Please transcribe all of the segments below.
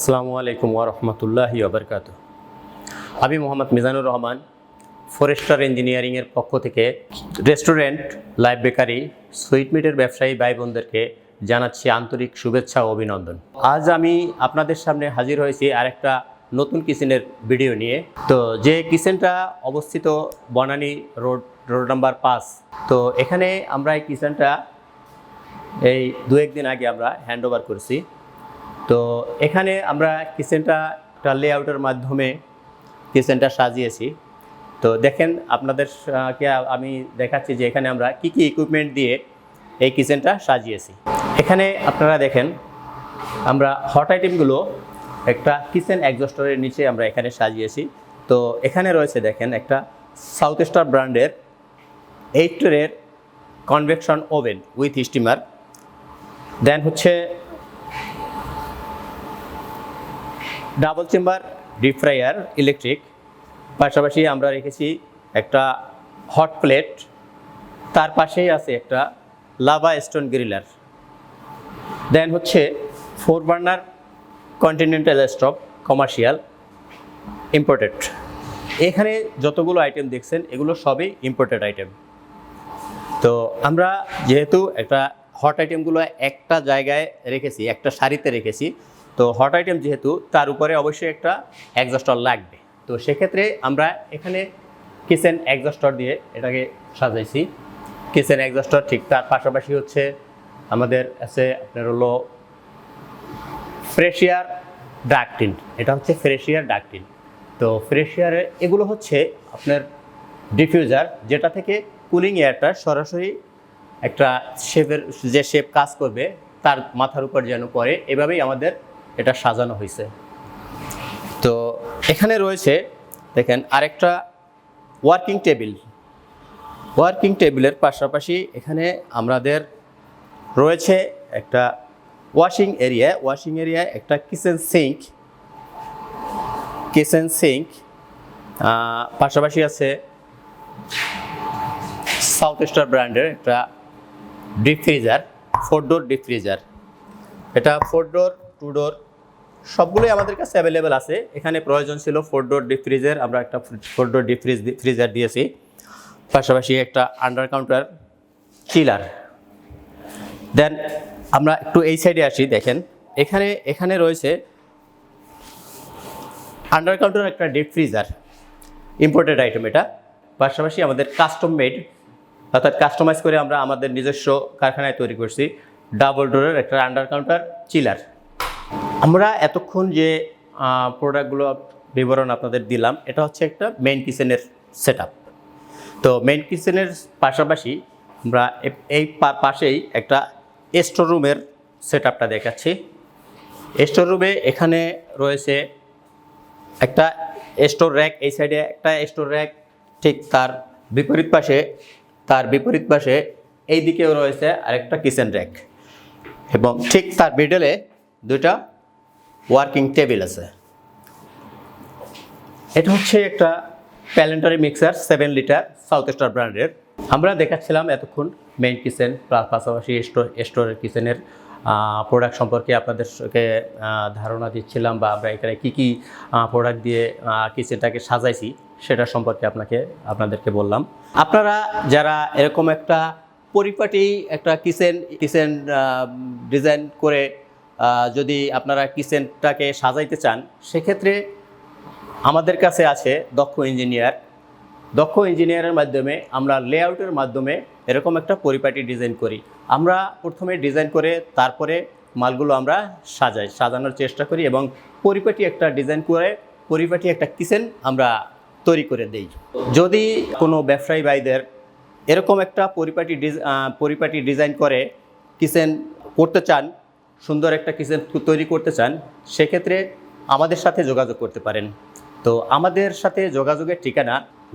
আসসালামু আলাইকুম ওরহমতুল্লাহি ওবরকাত আমি মোহাম্মদ মিজানুর রহমান, ফরেস্টার ইঞ্জিনিয়ারিংয়ের পক্ষ থেকে রেস্টুরেন্ট লাইভ বেকারি সুইট মিটের ব্যবসায়ী ভাই বোনদেরকে জানাচ্ছি আন্তরিক শুভেচ্ছা ও অভিনন্দন। আজ আমি আপনাদের সামনে হাজির হয়েছি আরেকটা নতুন কিচেনের ভিডিও নিয়ে। তো যে কিচেনটা অবস্থিত বনানী রোড রোড নাম্বার পাঁচ, তো এখানে আমরা এই কিচেনটা এই দু একদিন আগে আমরা হ্যান্ড ওভার করেছি। তো এখানে আমরা কিচেনটা একটা লেআউটের মাধ্যমে কিচেনটা সাজিয়েছি। তো দেখেন আপনাদেরকে আমি দেখাচ্ছি যে এখানে আমরা কি কি ইকুইপমেন্ট দিয়ে এই কিচেনটা সাজিয়েছি। এখানে আপনারা দেখেন, আমরা হট আইটেমগুলো একটা কিচেন একজস্টরের নিচে আমরা এখানে সাজিয়েছি। তো এখানে রয়েছে দেখেন একটা সাউথ স্টার ব্র্যান্ডের eight convection oven with steamer then হচ্ছে double chamber deep fryer, electric. পাশাপাশি আমরা রেখেছি একটা হট প্লেট। তার পাশেই আছে একটা লাভা স্টোন গ্রিলার। দেন হচ্ছে four burner continental stove, commercial imported এখানে যতগুলো আইটেম দেখছেন, এগুলো সবই ইম্পোর্টেড আইটেম তো আমরা যেহেতু একটা হট আইটেমগুলো একটা জায়গায় রেখেছি, একটা সারিতে রেখেছি তো হট আইটেম যেহেতু, তার উপরে অবশ্যই একটা একজস্টর লাগবে। তো সেক্ষেত্রে আমরা এখানে কিচেন একজস্টর দিয়ে এটাকে সাজাইছি। কিচেন একজস্টর ঠিক তার পাশাপাশি হচ্ছে আমাদের আছে আপনার হলো ফ্রেশিয়ার ডাকটিন এটা হচ্ছে ফ্রেশিয়ার ডাকটিন তো ফ্রেশিয়ারে এগুলো হচ্ছে আপনার ডিফিউজার যেটা থেকে কুলিং এয়ারটা সরাসরি একটা শেপের যে শেপ কাজ করবে, তার মাথার উপর যেন পড়ে। এভাবেই আমাদের এটা সাজানো হয়েছে। তো এখানে রয়েছে, দেখেন আরেকটা ওয়ার্কিং টেবিল ওয়ার্কিং টেবিলের পাশাপাশি এখানে আমাদের রয়েছে একটা ওয়াশিং এরিয়া ওয়াশিং এরিয়া একটা কিচেন সিঙ্ক কিচেন সিঙ্ক পাশাপাশি আছে সাউথ স্টার ব্র্যান্ডের একটা deep freezer four door deep freezer এটা ফোর ডোর টু ডোর সবগুলোই আমাদের কাছে অ্যাভেলেবেল আছে। এখানে প্রয়োজন ছিল ফোর ডোর ডিপ ফ্রিজের আমরা একটা four door deep fridge freezer দিয়েছি। পাশাপাশি একটা আন্ডার কাউন্টার চিলার দেন আমরা একটু এই সাইডে আসি, দেখেন। এখানে এখানে রয়েছে আন্ডার কাউন্টার একটা ডিপ ফ্রিজার ইম্পোর্টেড আইটেম এটা। পাশাপাশি আমাদের কাস্টম মেড অর্থাৎ কাস্টমাইজ করে আমরা আমাদের নিজস্ব কারখানায় তৈরি করছি ডাবল ডোরের একটা আন্ডার কাউন্টার চিলার আমরা এতক্ষণ যে প্রোডাক্টগুলো বিবরণ আপনাদের দিলাম, এটা হচ্ছে একটা মেইন কিচেনের সেট তো মেইন কিচেনের পাশাপাশি আমরা এই পাশেই একটা স্টোর রুমের সেট আপটা দেখাচ্ছি। স্টোর রুমে এখানে রয়েছে একটা স্টোর র্যাক এই সাইডে একটা স্টোর র্যাক ঠিক তার বিপরীত পাশে, তার বিপরীত পাশে এই দিকেও রয়েছে আরেকটা কিচেন র্যাক এবং ঠিক তার মিডলে দুইটা ওয়ার্কিং টেবিল আছে। এটা হচ্ছে একটা planetary mixer seven litre South Star ব্র্যান্ডের আমরা দেখাচ্ছিলাম এতক্ষণ মেইন কিচেন প্লাস পাশাপাশি স্টোর স্টোরের কিচেনের প্রোডাক্ট সম্পর্কে আপনাদেরকে ধারণা দিচ্ছিলাম বা আমরা এখানে কী কী প্রোডাক্ট দিয়ে কিচেনটাকে সাজাইছি, সেটা সম্পর্কে আপনাকে, আপনাদেরকে বললাম। আপনারা যারা এরকম একটা পরিপাটি একটা কিচেন কিচেন ডিজাইন করে যদি আপনারা কিচেনটাকে সাজাইতে চান, সেক্ষেত্রে আমাদের কাছে আছে দক্ষ ইঞ্জিনিয়ার। দক্ষ ইঞ্জিনিয়ারের মাধ্যমে আমরা লেআউটের মাধ্যমে এরকম একটা পরিপাটি ডিজাইন করি। আমরা প্রথমে ডিজাইন করে তারপরে মালগুলো আমরা সাজাই, সাজানোর চেষ্টা করি এবং পরিপাটি একটা ডিজাইন করে, পরিপাটি একটা কিচেন আমরা তৈরি করে দেই। যদি কোনো ব্যবসায়ী ভাইদের এরকম একটা পরিপাটি পরিপাটি ডিজাইন করে কিচেন করতে চান সুন্দর একটা কিচেন তৈরি করতে চান, সেক্ষেত্রে আমাদের সাথে যোগাযোগ করতে পারেন। তো আমাদের সাথে যোগাযোগের ঠিকানা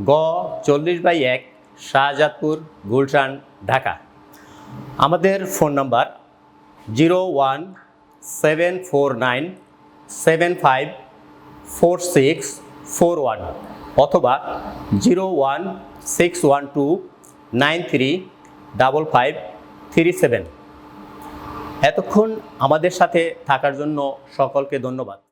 গ চল্লিশ বাই এক শাহজাদপুর, গুলশান, ঢাকা। আমাদের phone number zero one seven four nine seven five four six four one অথবা zero one six one two nine three double five three seven. এতক্ষণ আমাদের সাথে থাকার জন্য সকলকে ধন্যবাদ।